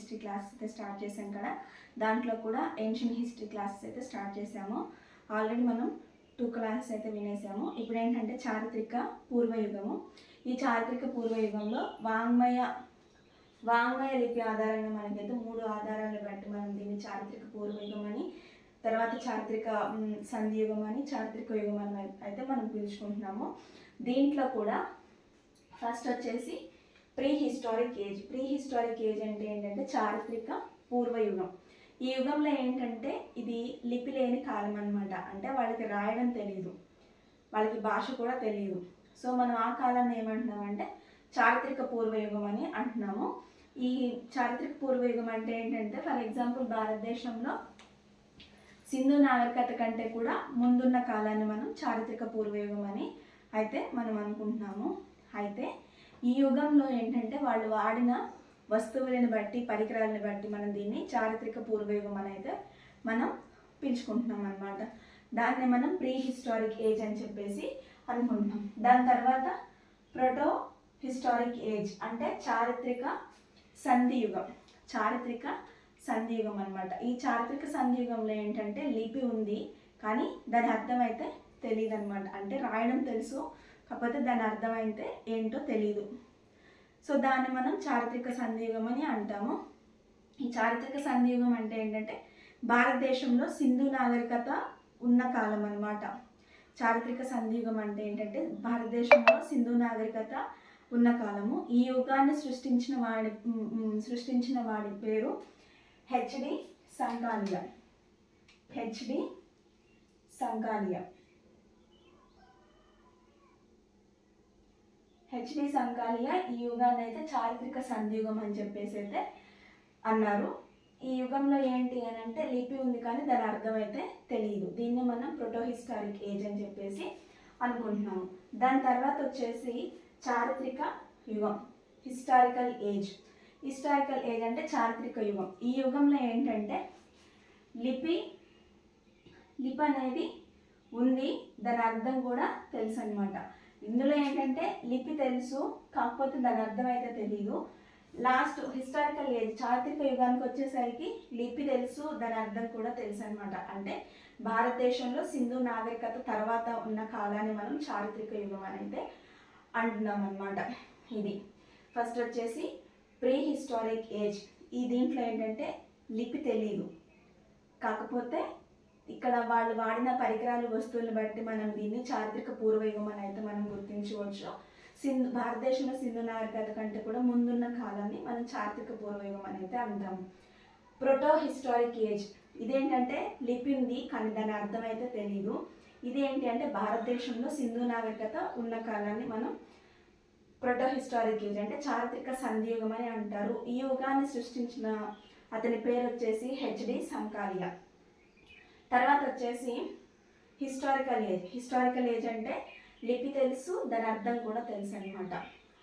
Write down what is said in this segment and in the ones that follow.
History class అయితే start చేసాం కదా. దాంట్లో కూడా ఏన్షియన్ హిస్టరీ క్లాసెస్ అయితే స్టార్ట్ చేసాము ఆల్రెడీ మనం టూ క్లాసెస్ అయితే వినేసాము. ఇప్పుడు ఏంటంటే చారిత్రక పూర్వయుగము. ఈ చారిత్రక పూర్వయుగంలో వాంగ్మయ వాంగ్మయ లిపి ఆధారంగా మనకైతే మూడు ఆధారాలు బట్టి మనం దీన్ని చారిత్రక పూర్వయుగం అని తర్వాత చారిత్రక సంధియుగం అని చారిత్రక యుగం అని అయితే మనం పిలుచుకుంటున్నాము. దీంట్లో కూడా ఫస్ట్ వచ్చేసి prehistoric age prehistoric age అంటే ఏంటంటే చారిత్రక పూర్వయుగం. ఈ యుగంలో ఏంటంటే ఇది లిపి లేని కాలం అనమాట అంటే వాళ్ళకి రాయడం తెలియదు వాళ్ళకి భాష కూడా తెలియదు సో మనం ఆ కాలాన్ని ఏమంటున్నామంటే చారిత్రక పూర్వయుగం అని అంటున్నాము. ఈ చారిత్రక పూర్వయుగం అంటే ఏంటంటే ఫర్ ఎగ్జాంపుల్ భారతదేశంలో సింధు నాగరికత కంటే కూడా ముందున్న కాలాన్ని మనం చారిత్రక పూర్వయుగం అని అయితే మనం అనుకుంటున్నాము. అయితే ఈ యుగంలో ఏంటంటే వాళ్ళు వాడిన వస్తువులను బట్టి పరికరాలను బట్టి మనం దీన్ని చారిత్రక పూర్వయుగం అనేది మనం పిలుచుకుంటున్నాం అనమాట దాన్ని మనం ప్రీ హిస్టారిక్ ఏజ్ అని చెప్పేసి అనుకుంటున్నాం. దాని తర్వాత ప్రోటో హిస్టారిక్ ఏజ్ అంటే చారిత్రక సంధియుగం. చారిత్రక సంధియుగం అనమాట ఈ చారిత్రక సంధియుగంలో ఏంటంటే లిపి ఉంది కానీ దాని అర్థం అయితే తెలియదు అనమాట అంటే రాయడం తెలుసు కాకపోతే దాని అర్థం అయితే ఏంటో తెలియదు సో దాన్ని మనం చారిత్రక సంధియుగం అని అంటాము. ఈ చారిత్రక సంధియుగం అంటే ఏంటంటే భారతదేశంలో సింధు నాగరికత ఉన్న కాలం అన్నమాట. చారిత్రక సంధియుగం అంటే ఏంటంటే భారతదేశంలో సింధు నాగరికత ఉన్న కాలము. ఈ యుగాన్ని సృష్టించిన వాడి సృష్టించిన వాడి పేరు HD Sankalia HD Sankalia HD Sankalia ఈ యుగాన్ని అయితే చారిత్రక సంధియుగం అని చెప్పేసి అయితే అన్నారు. ఈ యుగంలో ఏంటి అని అంటే లిపి ఉంది కానీ దాని అర్థం అయితే తెలియదు దీన్ని మనం ప్రోటోహిస్టారిక్ ఏజ్ అని చెప్పేసి అనుకుంటున్నాము. దాని తర్వాత వచ్చేసి చారిత్రక యుగం హిస్టారికల్ ఏజ్ హిస్టారికల్ ఏజ్ అంటే చారిత్రక యుగం. ఈ యుగంలో ఏంటంటే లిపి లిపి అనేది ఉంది. దాని అర్థం కూడా తెలుసు అనమాట ఇందులో ఏంటంటే లిపి తెలుసు కాకపోతే దాని అర్థం అయితే తెలియదు లాస్ట్ హిస్టారికల్ ఏజ్ చారిత్రక యుగానికి వచ్చేసరికి లిపి తెలుసు దాని అర్థం కూడా తెలుసు అనమాట అంటే భారతదేశంలో సింధు నాగరికత తర్వాత ఉన్న కాలాన్ని మనం చారిత్రక యుగం అని అయితే అంటున్నాం అనమాట ఇది ఫస్ట్ వచ్చేసి ప్రీ హిస్టారిక్ ఏజ్. ఈ దీంట్లో ఏంటంటే లిపి తెలియదు కాకపోతే ఇక్కడ వాళ్ళు వాడిన పరికరాలు వస్తువులను బట్టి మనం దీన్ని చారిత్రక పూర్వయుగం అని అయితే మనం గుర్తించవచ్చు. సింధు భారతదేశంలో సింధు నాగరికత కంటే కూడా ముందున్న కాలాన్ని మనం చారిత్రక పూర్వయుగం అని అయితే అంటాము ప్రోటో హిస్టారిక్ ఏజ్. ఇదేంటంటే లిపి ఉంది కానీ దాని అర్థం అయితే తెలియదు ఇదేంటి అంటే భారతదేశంలో సింధు నాగరికత ఉన్న కాలాన్ని మనం ప్రోటో హిస్టారిక్ ఏజ్ అంటే చారిత్రక సంధియుగం అని అంటారు. ఈ యుగాన్ని సృష్టించిన అతని పేరు వచ్చేసి హెచ్డి సంకాలియా తర్వాత వచ్చేసి హిస్టారికల్ ఏజ్ హిస్టారికల్ ఏజ్ అంటే లిపి తెలుసు దాని అర్థం కూడా తెలుసు అనమాట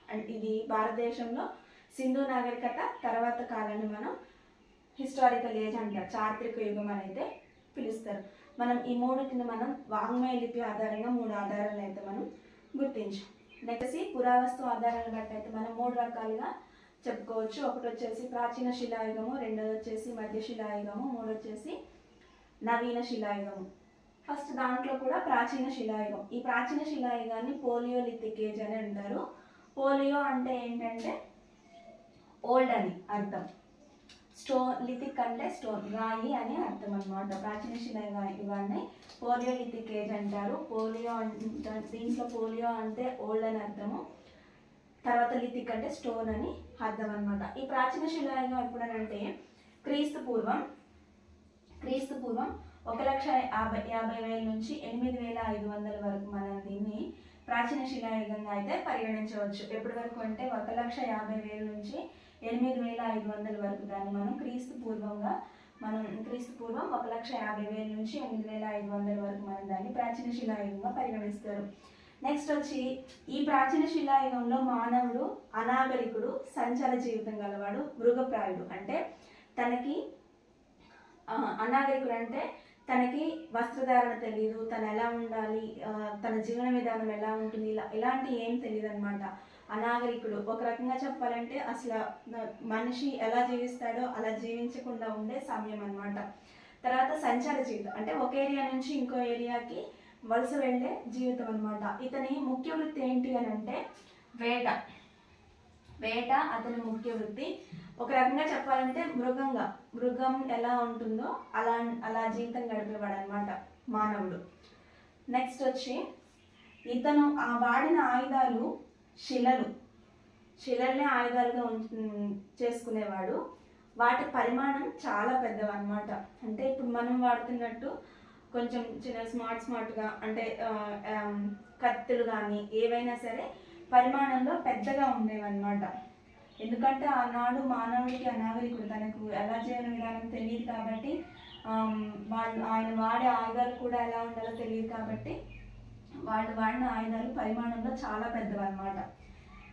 అండ్ ఇది భారతదేశంలో సింధు నాగరికత తర్వాత కాలాన్ని మనం హిస్టారికల్ ఏజ్ అంటారు. చారిత్రక యుగం అని అయితే పిలుస్తారు. మనం ఈ మూడింటిని మనం వాంగ్మయ లిపి ఆధారంగా మూడు ఆధారాలు అయితే మనం గుర్తించాం. నెక్స్ట్ పురావస్తు ఆధారాలు బట్టి అయితే మనం మూడు రకాలుగా చెప్పుకోవచ్చు. ఒకటి వచ్చేసి ప్రాచీన శిలాయుగము రెండోది వచ్చేసి మధ్య శిలాయుగము మూడు వచ్చేసి నవీన శిలాయుగము. ఫస్ట్ దాంట్లో కూడా ప్రాచీన శిలాయుగం. ఈ ప్రాచీన శిలాయుగాన్ని పోలియోలిథిక్ ఏజ్ అని అంటారు. పోలియో అంటే ఏంటంటే ఓల్డ్ అని అర్థం. స్టోన్ లిథిక్ అంటే స్టోన్ రాయి అని అర్థం అనమాట ప్రాచీన శిలాయుగ ఇవన్నీ పోలియోలిథిక్ ఏజ్ అంటారు. పోలియో అంటే దీంట్లో పోలియో అంటే ఓల్డ్ అని అర్థము. తర్వాత లిథిక్ అంటే స్టోన్ అని అర్థం అనమాట ఈ ప్రాచీన శిలాయుగం ఎప్పుడనంటే క్రీస్తు పూర్వం క్రీస్తు పూర్వం ఒక లక్ష యాభై యాభై వేల నుంచి ఎనిమిది వేల ఐదు వందల వరకు మనం దీన్ని ప్రాచీన శిలాయుగంగా అయితే పరిగణించవచ్చు. ఎప్పటి వరకు అంటే ఒక లక్ష యాభై వేల నుంచి ఎనిమిది వేల ఐదు వందల వరకు దాన్ని మనం క్రీస్తు పూర్వంగా మనం క్రీస్తు పూర్వం ఒక లక్ష యాభై వేల నుంచి ఎనిమిది వేల ఐదు వందల వరకు మనం దాన్ని ప్రాచీన శిలాయుగంగా పరిగణిస్తారు. నెక్స్ట్ వచ్చి ఈ ప్రాచీన శిలాయుగంలో మానవుడు అనాగరికుడు సంచార జీవితం గలవాడు మృగప్రాయుడు అంటే తనకి అనాగరికుడు అంటే తనకి వస్త్రధారణ తెలియదు తను ఎలా ఉండాలి తన జీవన విధానం ఎలా ఉంటుంది ఇలా ఇలాంటి ఏం తెలియదు అనమాట అనాగరికుడు ఒక రకంగా చెప్పాలంటే అసలు మనిషి ఎలా జీవిస్తాడో అలా జీవించకుండా ఉండే సమయం అనమాట తర్వాత సంచార జీవితం. అంటే ఒక ఏరియా నుంచి ఇంకో ఏరియాకి వలస వెళ్ళే జీవితం అనమాట ఇతని ముఖ్య వృత్తి ఏంటి అని అంటే వేట. వేట అతని ముఖ్య వృత్తి. ఒక రకంగా చెప్పాలంటే మృగంగా. మృగం ఎలా ఉంటుందో అలా అలా జీవితం గడిపేవాడు అనమాట మానవుడు. నెక్స్ట్ వచ్చి ఇతను ఆ వాడిన ఆయుధాలు శిలలు. శిలల్ని ఆయుధాలుగా చేసుకునేవాడు. వాటి పరిమాణం చాలా పెద్దవన్నమాట. అంటే ఇప్పుడు మనం వాడుతున్నట్టు కొంచెం చిన్న స్మార్ట్ స్మార్ట్గా అంటే కత్తులు కానీ ఏవైనా సరే పరిమాణంలో పెద్దగా ఉండేవన్నమాట. ఎందుకంటే ఆనాడు మానవుడికి అనాగరికుడు తనకు ఎలా చేయాలి విధానం తెలియదు కాబట్టి వాళ్ళు ఆయన వాడే ఆయుధాలు కూడా ఎలా ఉండాలో తెలియదు కాబట్టి వాళ్ళు వాడిన ఆయుధాలు పరిమాణంలో చాలా పెద్దవన్నమాట.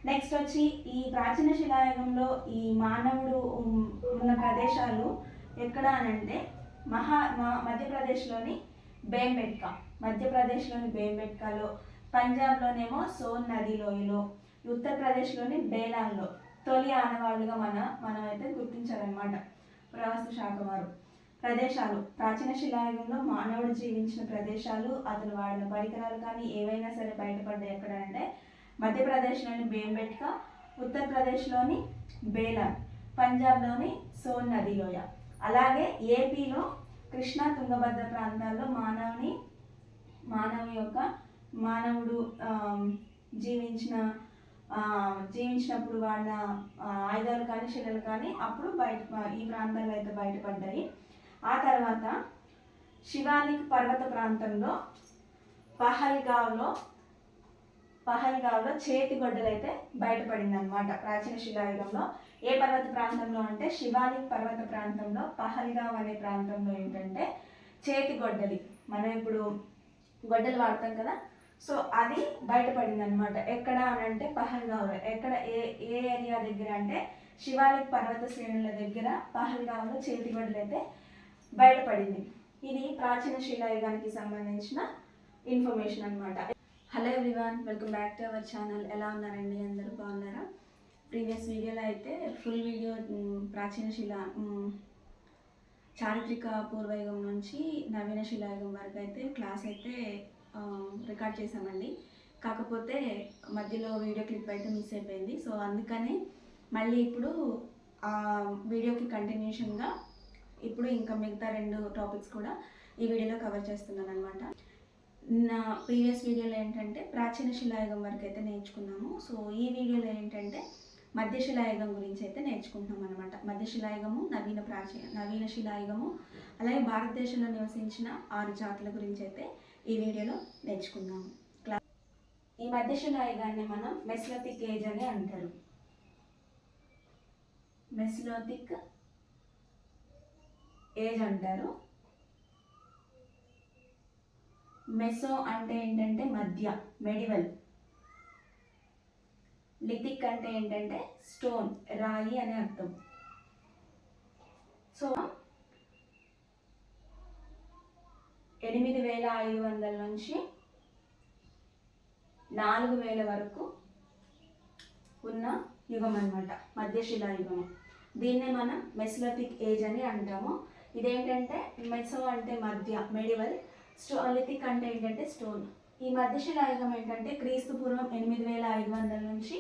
నెక్స్ట్ వచ్చి ఈ ప్రాచీన శిలాయుగంలో ఈ మానవుడు ఉన్న ప్రదేశాలు ఎక్కడ అని అంటే మహా మధ్యప్రదేశ్లోని బేంబెట్కా. మధ్యప్రదేశ్లోని బేంబెట్కాలో పంజాబ్లోనేమో సోన్ నది లోయలో ఉత్తరప్రదేశ్లోని బేలాన్లో. తొలి ఆనవాళ్ళుగా మన మనం అయితే గుర్తించారనమాట పురావస్తు శాఖ వారు. ప్రదేశాలు. ప్రాచీన శిలాయుగంలో మానవుడు జీవించిన ప్రదేశాలు అతను వాడిన పరికరాలు కానీ ఏవైనా సరే బయటపడ్డాయి ఎక్కడ అంటే మధ్యప్రదేశ్లోని బేంబెట్కా ఉత్తరప్రదేశ్లోని బేలాన్ పంజాబ్లోని సోన్ నది లోయ అలాగే ఏపీలో కృష్ణా తుంగభద్ర ప్రాంతాల్లో మానవుని మానవు యొక్క మానవుడు జీవించిన జీవించినప్పుడు వాడిన ఆయుధాలు కానీ శిలలు కానీ అప్పుడు బయట ఈ ప్రాంతాల్లో అయితే బయటపడ్డాయి. ఆ తర్వాత శివాలిక్ పర్వత ప్రాంతంలో పహల్గావ్లో పహల్గావ్లో చేతి గొడ్డలు అయితే బయటపడింది అనమాట ప్రాచీన శిలాయుగంలో. ఏ పర్వత ప్రాంతంలో అంటే శివాలిక్ పర్వత ప్రాంతంలో పహల్గావ్ అనే ప్రాంతంలో ఏంటంటే చేతి గొడ్డలి. మనం ఇప్పుడు గొడ్డలు వాడతాం కదా సో అది బయటపడింది అనమాట ఎక్కడ అని అంటే పహల్గావ్లో ఎక్కడ ఏ ఏ ఏరియా దగ్గర అంటే శివాలిక్ పర్వత శ్రేణుల దగ్గర పహల్గావ్లో చేతి అయితే బయటపడింది. ఇది ప్రాచీన శిలాయుగానికి సంబంధించిన ఇన్ఫర్మేషన్ అనమాట hello everyone welcome back to our channel. ఎలా ఉన్నారండి? అందరూ బాగున్నారా? ప్రీవియస్ వీడియోలో అయితే ఫుల్ వీడియో ప్రాచీన శిలా చారిత్రక పూర్వయుగం నుంచి నవీన శిలాయుగం వరకు అయితే క్లాస్ అయితే రికార్డ్ చేసామండి కాకపోతే మధ్యలో వీడియో క్లిప్ అయితే మిస్ అయిపోయింది. సో అందుకనే మళ్ళీ ఇప్పుడు ఆ వీడియోకి కంటిన్యూషన్గా ఇప్పుడు ఇంకా మిగతా రెండు టాపిక్స్ కూడా ఈ వీడియోలో కవర్ చేస్తున్నాను అనమాట నా ప్రీవియస్ వీడియోలో ఏంటంటే ప్రాచీన శిలాయుగం వరకు అయితే నేర్చుకున్నాము. సో ఈ వీడియోలో ఏంటంటే మధ్య శిలాయుగం గురించి అయితే నేర్చుకుంటున్నాం అనమాట మధ్య శిలాయుగము నవీన ప్రాచీన నవీన శిలాయుగము అలాగే భారతదేశంలో నివసించిన ఆరు జాతుల గురించి అయితే ఈ వీడియోలో నేర్చుకుందాం. ఈ మధ్య శిలాయుగాన్ని మనం మెస్లోతిక్ ఏజ్ అని అంటారు. మెస్లోతిక్ ఏజ్ అంటారు. మెసో అంటే ఏంటంటే మధ్య మెడివల్. లిథిక్ అంటే ఏంటంటే స్టోన్ రాయి అనే అర్థం. సో ఎనిమిది వేల ఐదు వందల నుంచి నాలుగు వేల వరకు ఉన్న యుగం అనమాట మధ్యశిలా యుగం దీన్నే మనం మెస్లోతిక్ ఏజ్ అని అంటాము. ఇదేంటంటే మెసో అంటే మధ్య మెడివల్. స్టో లిథిక్ అంటే ఏంటంటే స్టోన్. ఈ మధ్యశిలా యుగం ఏంటంటే క్రీస్తు పూర్వం ఎనిమిది వేల ఐదు వందల నుంచి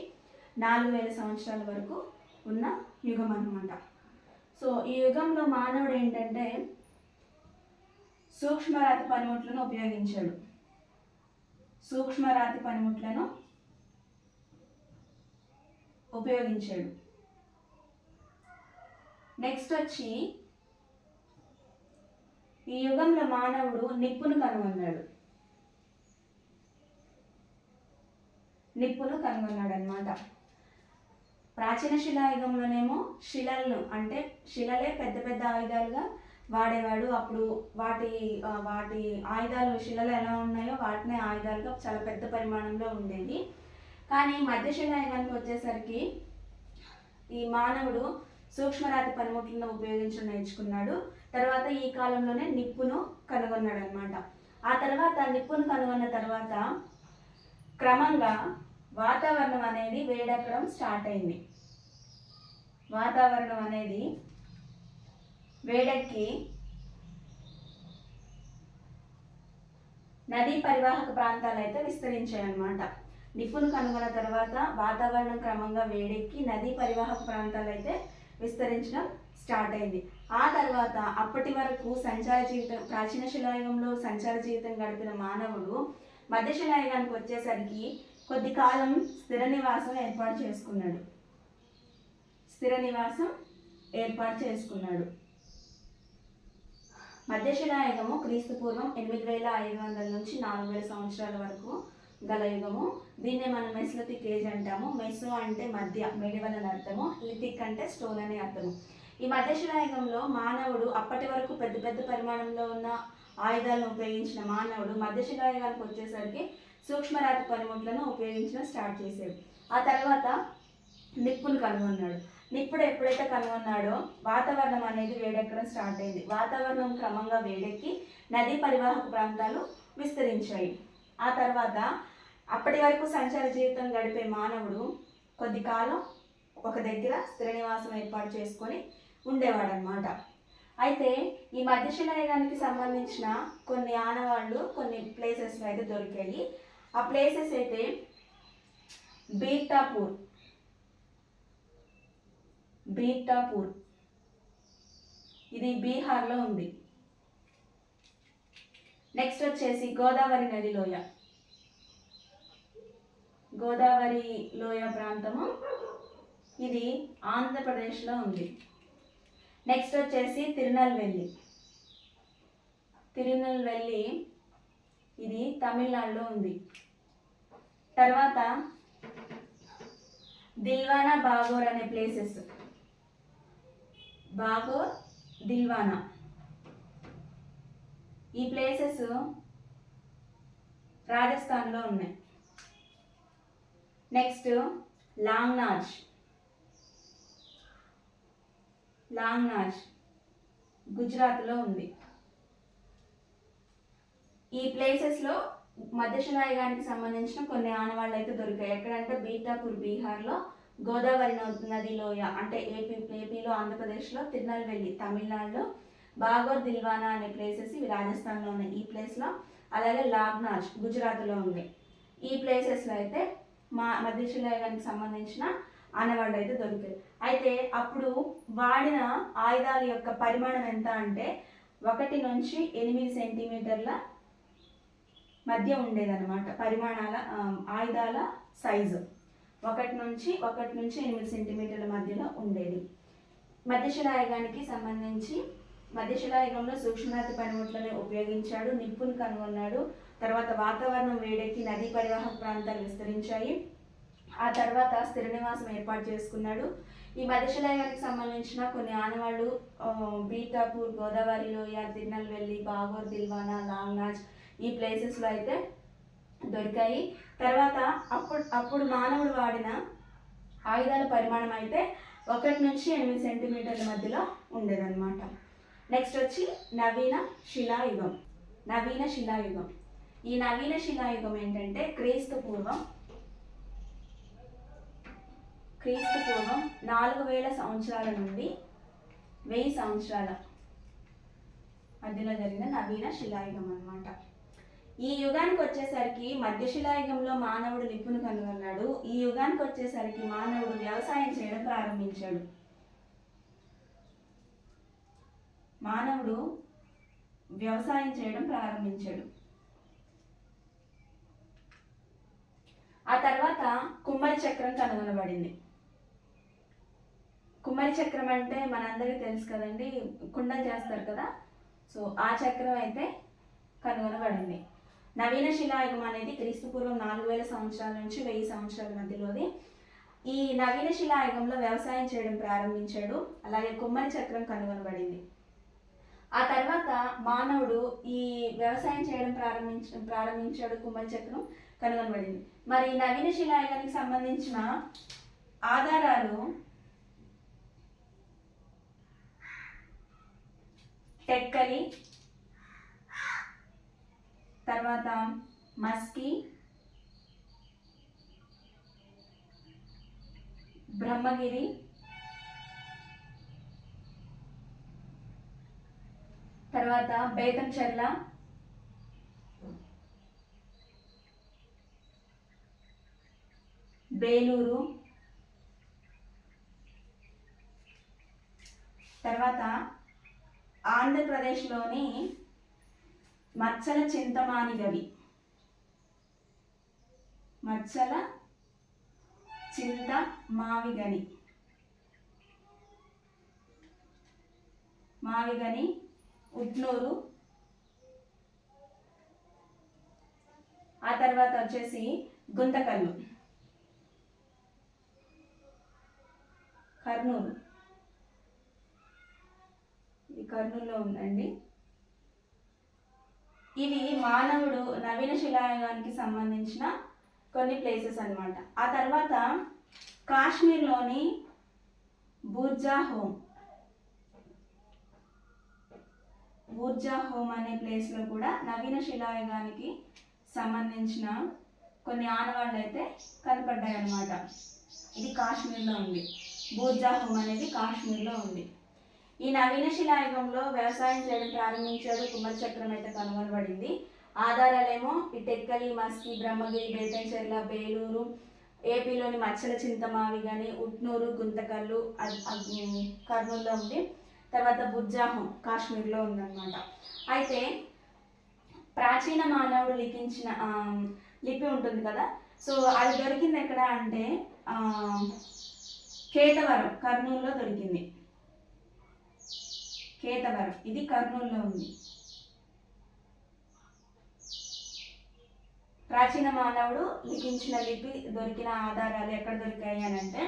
నాలుగు వేల సంవత్సరాల వరకు ఉన్న యుగం అనమాట సో ఈ యుగంలో మానవుడు ఏంటంటే సూక్ష్మరాతి పనిముట్లను ఉపయోగించాడు. సూక్ష్మరాతి పనిముట్లను ఉపయోగించాడు. నెక్స్ట్ వచ్చి ఈ యుగంలో మానవుడు నిప్పును కనుగొన్నాడు. నిప్పును కనుగొన్నాడు అనమాట ప్రాచీన శిలాయుగంలోనేమో శిలలను అంటే శిలలే పెద్ద పెద్ద ఆయుధాలుగా వాడేవాడు. అప్పుడు వాటి వాటి ఆయుధాలు శిలలు ఎలా ఉన్నాయో వాటినే ఆయుధాలుగా చాలా పెద్ద పరిమాణంలో ఉండేది కానీ మధ్యశిలాయుగానికి వచ్చేసరికి ఈ మానవుడు సూక్ష్మరాతి పనిముట్లను ఉపయోగించడం నేర్చుకున్నాడు. తర్వాత ఈ కాలంలోనే నిప్పును కనుగొన్నాడు అనమాట ఆ తర్వాత నిప్పును కనుగొన్న తర్వాత క్రమంగా వాతావరణం అనేది వేడెక్కడం స్టార్ట్ అయింది. వాతావరణం అనేది వేడెక్కి నదీ పరివాహక ప్రాంతాలు అయితే విస్తరించాయి అన్నమాట నిపుణులు కనుగొన్న తర్వాత వాతావరణం క్రమంగా వేడెక్కి నదీ పరివాహక ప్రాంతాలు అయితే విస్తరించడం స్టార్ట్ అయింది. ఆ తర్వాత అప్పటి వరకు సంచార జీవితం ప్రాచీన శిలాయుగంలో సంచార జీవితం గడిపిన మానవుడు మధ్య శిలాయుగానికి వచ్చేసరికి కొద్ది కాలం స్థిర నివాసం ఏర్పాటు చేసుకున్నాడు. స్థిర నివాసం ఏర్పాటు చేసుకున్నాడు. మధ్యశిలాయుగము క్రీస్తు పూర్వం ఎనిమిది వేల ఐదు వందల నుంచి నాలుగు వేల సంవత్సరాల వరకు గల యుగము. దీన్నే మనం మెస్లతిక్ ఏజ్ అంటాము. మెసో అంటే మధ్య మెడివల్ అని అర్థము. లిథిక్ అంటే స్టోన్ అనే అర్థము. ఈ మధ్యశిలాయుగంలో మానవుడు అప్పటి వరకు పెద్ద పెద్ద పరిమాణంలో ఉన్న ఆయుధాలను ఉపయోగించిన మానవుడు మధ్యశిలాయుగానికి వచ్చేసరికి సూక్ష్మరాతి పనిముట్లను ఉపయోగించడం స్టార్ట్ చేశాడు. ఆ తర్వాత నిప్పును కనుగొన్నాడు. నిప్పుడు ఎప్పుడైతే కనుగొన్నాడో వాతావరణం అనేది వేడెక్కడం స్టార్ట్ అయింది. వాతావరణం క్రమంగా వేడెక్కి నదీ పరివాహక ప్రాంతాలు విస్తరించాయి. ఆ తర్వాత అప్పటి వరకు సంచార జీవితం గడిపే మానవుడు కొద్ది కాలం ఒక దగ్గర స్థిర నివాసం ఏర్పాటు చేసుకొని ఉండేవాడనమాట అయితే ఈ మధ్యశిలాయుగానికి సంబంధించిన కొన్ని ఆనవాళ్ళు కొన్ని ప్లేసెస్ అయితే దొరికాయి. ఆ ప్లేసెస్ అయితే బీటాపూర్ బీటాపూర్. ఇది బీహార్లో ఉంది. నెక్స్ట్ వచ్చేసి గోదావరి నది లోయ. గోదావరి లోయ ప్రాంతము. ఇది ఆంధ్రప్రదేశ్లో ఉంది. నెక్స్ట్ వచ్చేసి తిరునల్వెల్లి తిరునల్వెల్లి ఇది తమిళనాడులో ఉంది. తర్వాత దిల్వానా బాగోర్ అనే ప్లేసెస్ బాగోర్ దిల్వానా. ఈ ప్లేసెస్ రాజస్థాన్లో ఉన్నాయి. నెక్స్ట్ లాంగ్నాజ్. లాంగ్నాజ్ గుజరాత్లో ఉంది. ఈ ప్లేసెస్లో మధ్యశిలాయుగానికి సంబంధించిన కొన్ని ఆనవాళ్ళు అయితే దొరికాయి. ఎక్కడంటే బీటాపూర్ బీహార్లో గోదావరి నది లోయ అంటే ఏపీ ఏపీలో ఆంధ్రప్రదేశ్లో తిరునల్వెల్లి తమిళనాడులో బాగోర్ దిల్వానా అనే ప్లేసెస్ ఇవి రాజస్థాన్లో ఉన్నాయి. ఈ ప్లేస్లో అలాగే లాగ్నాజ్ గుజరాత్లో ఉంది. ఈ ప్లేసెస్లో అయితే మా మధ్యశిలాయుగానికి సంబంధించిన ఆనవాళ్ళు అయితే దొరికాయి అయితే అప్పుడు వాడిన ఆయుధాల యొక్క పరిమాణం ఎంత అంటే ఒకటి నుంచి ఎనిమిది సెంటీమీటర్ల మధ్య ఉండేదన్నమాట. పరిమాణాల ఆయుధాల సైజు ఒకటి నుంచి ఒకటి నుంచి ఎనిమిది సెంటీమీటర్ల మధ్యలో ఉండేది. మధ్యశిలాయుగానికి సంబంధించి మధ్యశిలాయుగంలో సూక్ష్మనాథి పనిముట్లను ఉపయోగించాడు నిప్పును కనుగొన్నాడు తర్వాత వాతావరణం వేడెక్కి నదీ పరివాహక ప్రాంతాలు విస్తరించాయి. ఆ తర్వాత స్థిర నివాసం ఏర్పాటు చేసుకున్నాడు. ఈ మధ్యశిలాయుగానికి సంబంధించిన కొన్ని ఆనవాళ్ళు బీతాపూర్ బీటాపూర్ గోదావరి లోయ తిరునల్వెల్లి బాగోర్ దిల్వానా లాంగ్నాజ్ ఈ ప్లేసెస్లో అయితే దొరికాయి. తర్వాత అప్పుడు అప్పుడు మానవుడు వాడిన ఆయుధాల పరిమాణం అయితే ఒకటి నుంచి ఎనిమిది సెంటీమీటర్ల మధ్యలో ఉండేదన్నమాట. నెక్స్ట్ వచ్చి నవీన శిలాయుగం. నవీన శిలాయుగం. ఈ నవీన శిలాయుగం ఏంటంటే క్రీస్తు పూర్వం క్రీస్తు పూర్వం నాలుగు వేల సంవత్సరాల నుండి వెయ్యి సంవత్సరాల మధ్యలో జరిగిన నవీన శిలాయుగం అన్నమాట. ఈ యుగానికి వచ్చేసరికి మధ్యశిలాయుగంలో మానవుడు నిప్పును కనుగొన్నాడు. ఈ యుగానికి వచ్చేసరికి మానవుడు వ్యవసాయం చేయడం ప్రారంభించాడు. మానవుడు వ్యవసాయం చేయడం ప్రారంభించాడు. ఆ తర్వాత కుమ్మరి చక్రం కనుగొనబడింది. కుమ్మరి చక్రం అంటే మనందరికీ తెలుసు కదండి కుండలు చేస్తారు కదా. సో ఆ చక్రం అయితే కనుగొనబడింది. నవీన శిలాయుగం అనేది క్రీస్తుపూర్వం నాలుగు వేల సంవత్సరాల నుంచి వెయ్యి సంవత్సరాల మధ్యలోది. ఈ నవీన శిలాయుగంలో వ్యవసాయం చేయడం ప్రారంభించాడు. అలాగే కుమ్మరి చక్రం కనుగొనబడింది. ఆ తర్వాత మానవుడు ఈ వ్యవసాయం చేయడం ప్రారంభించ ప్రారంభించాడు. కుమ్మరి చక్రం కనుగొనబడింది. మరి నవీన శిలాయుగానికి సంబంధించిన ఆధారాలు టెక్కలి తర్వాత మస్కి బ్రహ్మగిరి తర్వాత బేతంచెర్ల బేలూరు తర్వాత ఆంధ్రప్రదేశ్లోని మచ్చల చింతమానిగవి మచ్చల చింత మావిగని మావిగని ఉట్నూరు. ఆ తర్వాత వచ్చేసి గుంతకల్లు. కర్నూలు. ఇది కర్నూలులో ఉందండి. ఇవి మానవుడు నవీన శిలాయుగానికి సంబంధించిన కొన్ని ప్లేసెస్ అన్నమాట. ఆ తర్వాత కాశ్మీర్లోని బుర్జా హోమ్. బుర్జా హోమ్ అనే ప్లేస్లో కూడా నవీన శిలాయుగానికి సంబంధించిన కొన్ని ఆనవాళ్ళు అయితే కనపడ్డాయి అన్నమాట ఇది కాశ్మీర్లో ఉంది. బూర్జా హోమ్ అనేది కాశ్మీర్లో ఉంది. ఈ నవీన శిలాయుగంలో వ్యవసాయం చేయడం ప్రారంభించాడు కుమార్ చక్రం అయితే కనుగొనబడింది. ఆధారాలేమో ఈ టెక్కలి మస్కి బ్రహ్మగిరి బేతంచెర్ల బేలూరు ఏపీలోని మచ్చల చింతమావి కానీ ఉట్నూరు గుంతకల్లు కర్నూలులో ఉంది. తర్వాత బుజ్జాహం కాశ్మీర్లో ఉందన్నమాట. అయితే ప్రాచీన మానవుడు లిఖించిన లిపి ఉంటుంది కదా? సో అది దొరికింది ఎక్కడ అంటే కేతవరం కర్నూలులో దొరికింది. కేతవరం. ఇది కర్నూలులో ఉంది. ప్రాచీన మానవుడు లిఖించిన లిపి దొరికిన ఆధారాలు ఎక్కడ దొరికాయి అని అంటే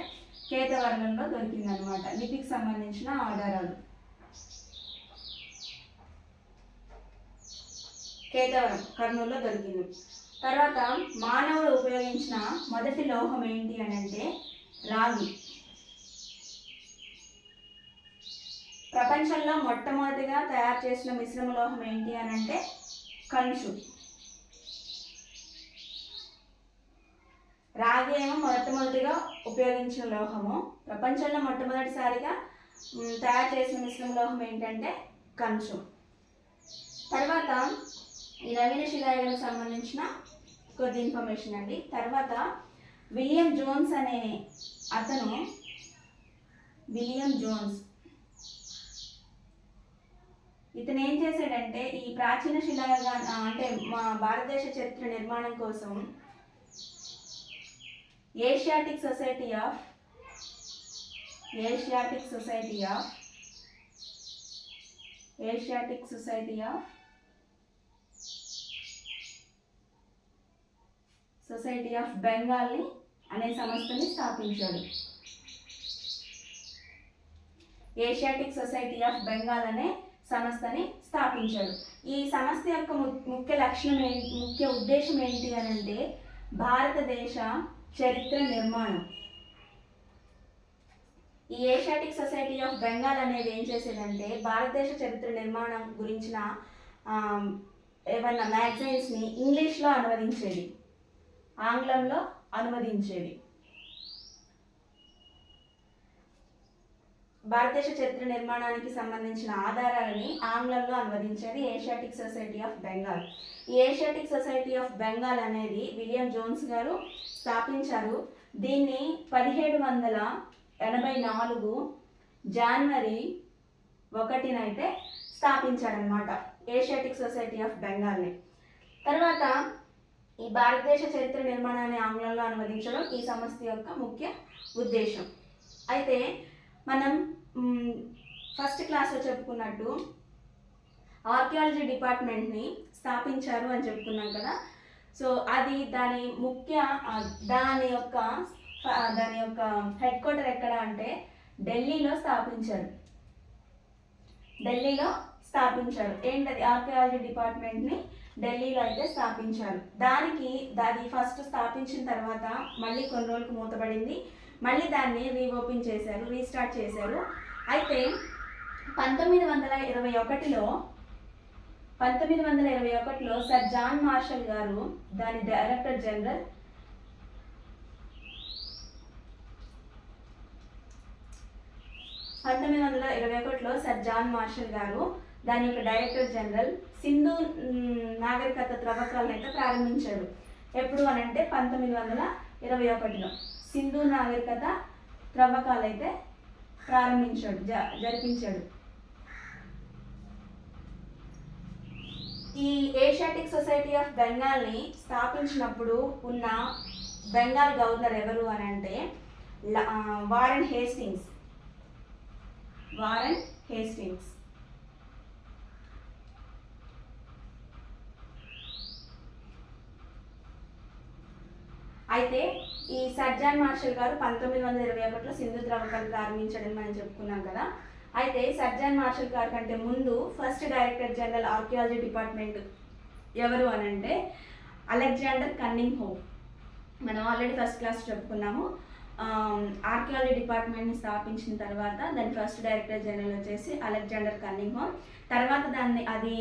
కేతవర్ణంలో దొరికింది అనమాట లిపికి సంబంధించిన ఆధారాలు. కేతవరం కర్నూలులో దొరికింది. తర్వాత మానవుడు ఉపయోగించిన మొదటి లోహం ఏంటి అని అంటే రాగి. ప్రపంచంలో మొట్టమొదటిగా తయారు చేసిన మిశ్రమ లోహం ఏంటి అని అంటే కంచు. రాగి ఏమో మొట్టమొదటిగా ఉపయోగించిన లోహము. ప్రపంచంలో మొట్టమొదటిసారిగా తయారు చేసిన మిశ్రమ లోహం ఏంటంటే కంచు. తర్వాత ఈ నవీన శిలాయుగానికి సంబంధించిన కొద్ది ఇన్ఫర్మేషన్ అండి. తర్వాత విలియం జోన్స్ అనే అతను విలియం జోన్స్ ఇతను ఏం చేశాడంటే ఈ ప్రాచీన శిలాగా అంటే మా భారతదేశ చరిత్ర నిర్మాణం కోసం Asiatic society of Asiatic society of Asiatic society of society of బెంగాల్ని అనే సంస్థని స్థాపించాడు. ఏషియాటిక్ సొసైటీ ఆఫ్ బెంగాల్ అనే సంస్థని స్థాపించాడు. ఈ సంస్థ యొక్క ము- ముఖ్య లక్షణం ఏంటి ముఖ్య ఉద్దేశం ఏంటి అని అంటే భారతదేశ చరిత్ర నిర్మాణం. ఈ ఏషియాటిక్ సొసైటీ ఆఫ్ బెంగాల్ అనేది ఏం చేసేదంటే భారతదేశ చరిత్ర నిర్మాణం గురించిన ఏమన్నా మ్యాగజైన్స్ని ఇంగ్లీష్లో అనువదించేది. ఆంగ్లంలో అనువదించేది. భారతదేశ చరిత్ర నిర్మాణానికి సంబంధించిన ఆధారాలని ఆంగ్లంలో అనువదించేది ఏషియాటిక్ సొసైటీ ఆఫ్ బెంగాల్ ఈ ఏషియాటిక్ సొసైటీ ఆఫ్ బెంగాల్ అనేది విలియం జోన్స్ గారు స్థాపించారు. దీన్ని పదిహేడు వందల ఎనభై నాలుగు జనవరి ఒకటినైతే స్థాపించారనమాట ఏషియాటిక్ సొసైటీ ఆఫ్ బెంగాల్ని తర్వాత ఈ భారతదేశ చరిత్ర నిర్మాణాన్ని ఆంగ్లంలో అనువదించడం ఈ సంస్థ యొక్క ముఖ్య ఉద్దేశం. అయితే మనం ఫస్ట్ క్లాస్లో చెప్పుకున్నట్టు ఆర్కియాలజీ డిపార్ట్మెంట్ని స్థాపించారు అని చెప్పుకున్నాం కదా. సో అది దాని ముఖ్య దాని యొక్క దాని యొక్క హెడ్ క్వార్టర్ ఎక్కడ అంటే ఢిల్లీలో స్థాపించారు. ఢిల్లీలో స్థాపించారు. ఏంటది ఆర్కియాలజీ డిపార్ట్మెంట్ని ఢిల్లీలో అయితే స్థాపించారు. దానికి దాని ఫస్ట్ స్థాపించిన తర్వాత మళ్ళీ కొన్ని రోజులకు మూతపడింది. మళ్ళీ దాన్ని రీఓపెన్ చేశారు రీస్టార్ట్ చేశారు. అయితే పంతొమ్మిది వందల ఇరవై ఒకటిలో పంతొమ్మిది వందల ఇరవై ఒకటిలో సర్ జాన్ మార్షల్ గారు దాని డైరెక్టర్ జనరల్ పంతొమ్మిది వందల ఇరవై ఒకటిలో సర్ జాన్ మార్షల్ గారు దాని యొక్క డైరెక్టర్ జనరల్ సింధు నాగరికత త్రవ్వకాలను అయితే ప్రారంభించాడు. ఎప్పుడు అని అంటే పంతొమ్మిది వందల ఇరవై ఒకటిలో. సింధు నాగరికత త్రవ్వకాలు అయితే ప్రారంభించాడు జ జరిపించాడు. ఈ ఏషియాటిక్ సొసైటీ ఆఫ్ బెంగాల్ని స్థాపించినప్పుడు ఉన్న బెంగాల్ గవర్నర్ ఎవరు అని అంటే వారెన్ హేస్టింగ్స్ వారెన్ హేస్టింగ్స్ అయితే ఈ సర్జాన్ మార్షల్ గారు పంతొమ్మిది వందల ఇరవై ఒకటిలో సింధు త్రవ్వకాలు ప్రారంభించడం మనం చెప్పుకున్నాం కదా. అయితే సర్జాన్ మార్షల్ గారి కంటే ముందు first director general archaeology department ఎవరు అని అంటే అలెగ్జాండర్ కన్నింగ్ హోమ్ మనం ఆల్రెడీ ఫస్ట్ క్లాస్ చెప్పుకున్నాము. ఆర్కియాలజీ డిపార్ట్మెంట్ని స్థాపించిన తర్వాత దాని ఫస్ట్ డైరెక్టర్ జనరల్ వచ్చేసి అలెగ్జాండర్ కన్నింగ్ హోమ్ తర్వాత దాన్ని అది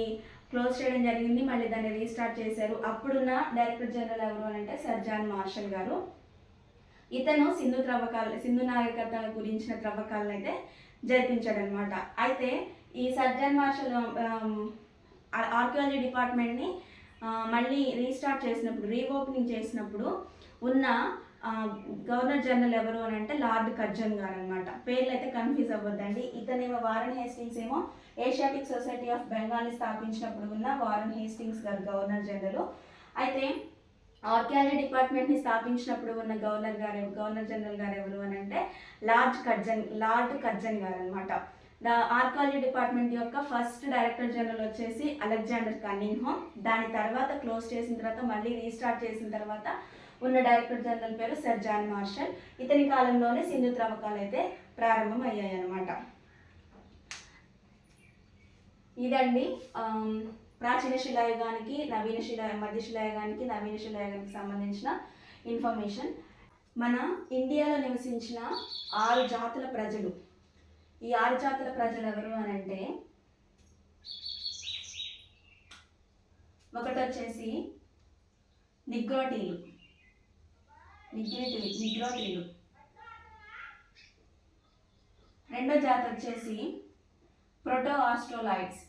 క్లోజ్ చేయడం జరిగింది. మళ్ళీ దాన్ని రీస్టార్ట్ చేశారు. అప్పుడున్న డైరెక్టర్ జనరల్ ఎవరు అని అంటే సర్జాన్ మార్షల్ గారు. ఇతను సింధు త్రవ్వకాలు సింధు నాయకత గురించిన త్రవ్వకాలను అయితే జరిపించాడు అనమాట అయితే ఈ సర్జన్ మార్షల్ ఆర్కియాలజీ డిపార్ట్మెంట్ని మళ్ళీ రీస్టార్ట్ చేసినప్పుడు రీఓపెనింగ్ చేసినప్పుడు ఉన్న గవర్నర్ జనరల్ ఎవరు అని అంటే లార్డ్ కర్జన్ గారు అనమాట పేర్లు అయితే కన్ఫ్యూజ్ అవ్వద్దండి. ఇతనేమో వారన్ హేస్టింగ్స్ ఏమో ఏషియాటిక్ సొసైటీ ఆఫ్ బెంగాల్ని స్థాపించినప్పుడు ఉన్న వారన్ హేస్టింగ్స్ గారు గవర్నర్ జనరల్. అయితే ఆర్కియాలజీ డిపార్ట్మెంట్ని స్థాపించినప్పుడు ఉన్న గవర్నర్ గారు గవర్నర్ జనరల్ గారు ఎవరు అని అంటే లార్డ్ కర్జన్ లార్డ్ కర్జన్ గారు అనమాట ద ఆర్కాలజీ డిపార్ట్మెంట్ యొక్క ఫస్ట్ డైరెక్టర్ జనరల్ వచ్చేసి అలెగ్జాండర్ కన్నింగ్ హోమ్ దాని తర్వాత క్లోజ్ చేసిన తర్వాత మళ్ళీ రీస్టార్ట్ చేసిన తర్వాత ఉన్న డైరెక్టర్ జనరల్ పేరు సర్ జాన్ మార్షల్. ఇతని కాలంలోనే సింధు త్రవ్వకాలు అయితే ప్రారంభం అయ్యాయి అనమాట ఇదండి ప్రాచీన శిలాయుగానికి నవీన శిలా మధ్య శిలాయుగానికి నవీన శిలాయుగానికి సంబంధించిన ఇన్ఫర్మేషన్. మన ఇండియాలో నివసించిన ఆరు జాతుల ప్రజలు. ఈ ఆరు జాతుల ప్రజలు ఎవరు అని అంటే ఒకటి వచ్చేసి నిగ్రోటీలు. నిగ్రోటీలు నిగ్రోటీలు. రెండో జాతి వచ్చేసి ప్రోటో ఆస్ట్రోలైట్స్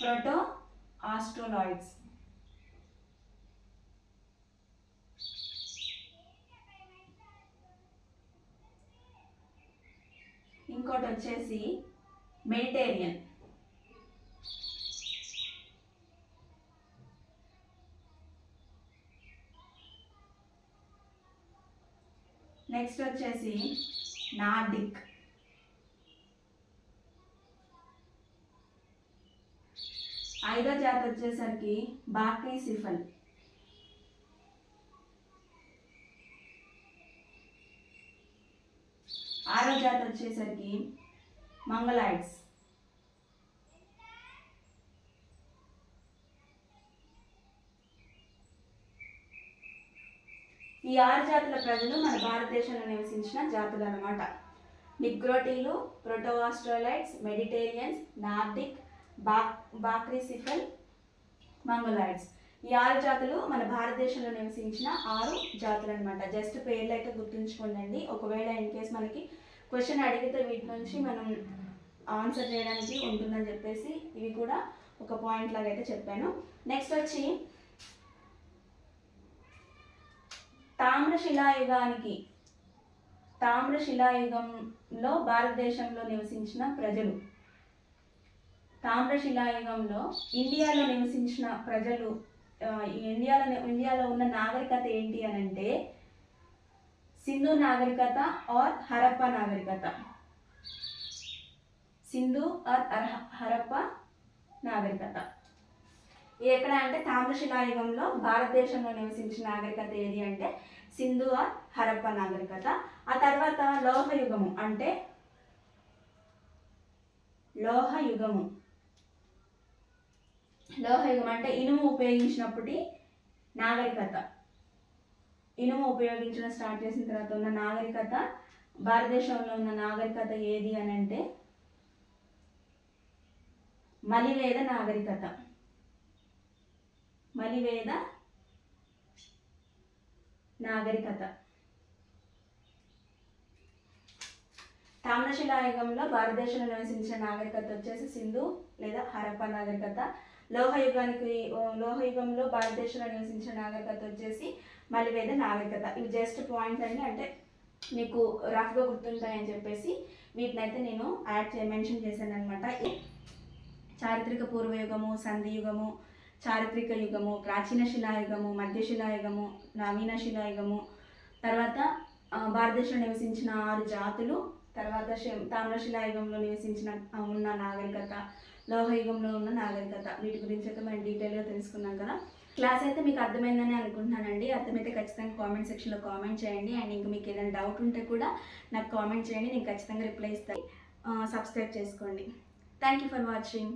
ప్రోటో ఆస్ట్రోలాయిడ్స్ ఇంకోటి వచ్చేసి మెడిటేరియన్ నెక్స్ట్ వచ్చేసి నార్డిక్. ఐదో జాతి వచ్చేసరికి బాకీ సిఫల్. ఆరో జాతి వచ్చేసరికి మంగళాయిడ్స్. ఈ ఆరు జాతుల ప్రజలు మన భారతదేశంలో నివసించిన జాతులు అన్నమాట. నిగ్రోటీలు ప్రోటోఆస్ట్రోలైట్స్ మెడిటేరియన్స్ నార్డిక్ బాక్ బాక్రీసిఫల్ మంగోలాయిడ్స్ ఈ ఆరు జాతులు మన భారతదేశంలో నివసించిన ఆరు జాతులు అనమాట జస్ట్ పేర్లు అయితే గుర్తుంచుకోండి ఒకవేళ ఇన్ కేస్ మనకి క్వశ్చన్ అడిగితే వీటి నుంచి మనం ఆన్సర్ చేయడానికి ఉంటుందని చెప్పేసి ఇవి కూడా ఒక పాయింట్ లాగా అయితే చెప్పాను. నెక్స్ట్ వచ్చి తామ్ర శిలాయుగానికి తామ్ర శిలాయుగంలో భారతదేశంలో నివసించిన ప్రజలు. తామ్రశిలాయుగంలో ఇండియాలో నివసించిన ప్రజలు ఇండియాలో ఇండియాలో ఉన్న నాగరికత ఏంటి అని అంటే సింధు నాగరికత ఆర్ హరప్ప నాగరికత. సింధు ఆర్ హరప్ప నాగరికత. ఎక్కడ అంటే తామ్రశిలాయుగంలో భారతదేశంలో నివసించిన నాగరికత ఏది అంటే సింధు ఆర్ హరప్ప నాగరికత. ఆ తర్వాత లోహయుగము అంటే లోహయుగము. లోహయుగం అంటే ఇనుము ఉపయోగించినప్పటి నాగరికత. ఇనుము ఉపయోగించడం స్టార్ట్ చేసిన తర్వాత ఉన్న నాగరికత భారతదేశంలో ఉన్న నాగరికత ఏది అని అంటే మలివేద నాగరికత. మలివేద నాగరికత. తామ్రశిలాయుగంలో భారతదేశంలో నివసించిన నాగరికత వచ్చేసి సింధు లేదా హరప్ప నాగరికత. లోహయుగానికి లోహయుగంలో భారతదేశంలో నివసించిన నాగరికత వచ్చేసి మలివేద నాగరికత. ఇవి జస్ట్ పాయింట్స్ అండి. అంటే మీకు రఫ్గా గుర్తుంటాయని చెప్పేసి వీటిని అయితే నేను యాడ్ చే మెన్షన్ చేశాను అనమాట చారిత్రక పూర్వయుగము సంధియుగము చారిత్రక యుగము ప్రాచీన శిలాయుగము మధ్య శిలాయుగము నవీన శిలాయుగము తర్వాత భారతదేశంలో నివసించిన ఆరు జాతులు తర్వాత తామ్రశిలాయుగంలో నివసించిన ఉన్న నాగరికత లోహయుగంలో ఉన్న నాగరికత. వీటి గురించి అయితే మనం డీటెయిల్గా తెలుసుకున్నాం కదా. క్లాస్ అయితే మీకు అర్థమైందని అనుకుంటున్నానండి. అర్థమైతే ఖచ్చితంగా కామెంట్ సెక్షన్లో కామెంట్ చేయండి. అండ్ ఇంకా మీకు ఏదైనా డౌట్ ఉంటే కూడా నాకు కామెంట్ చేయండి. నేను ఖచ్చితంగా రిప్లై ఇస్తాను. సబ్స్క్రైబ్ చేసుకోండి. Thank you for watching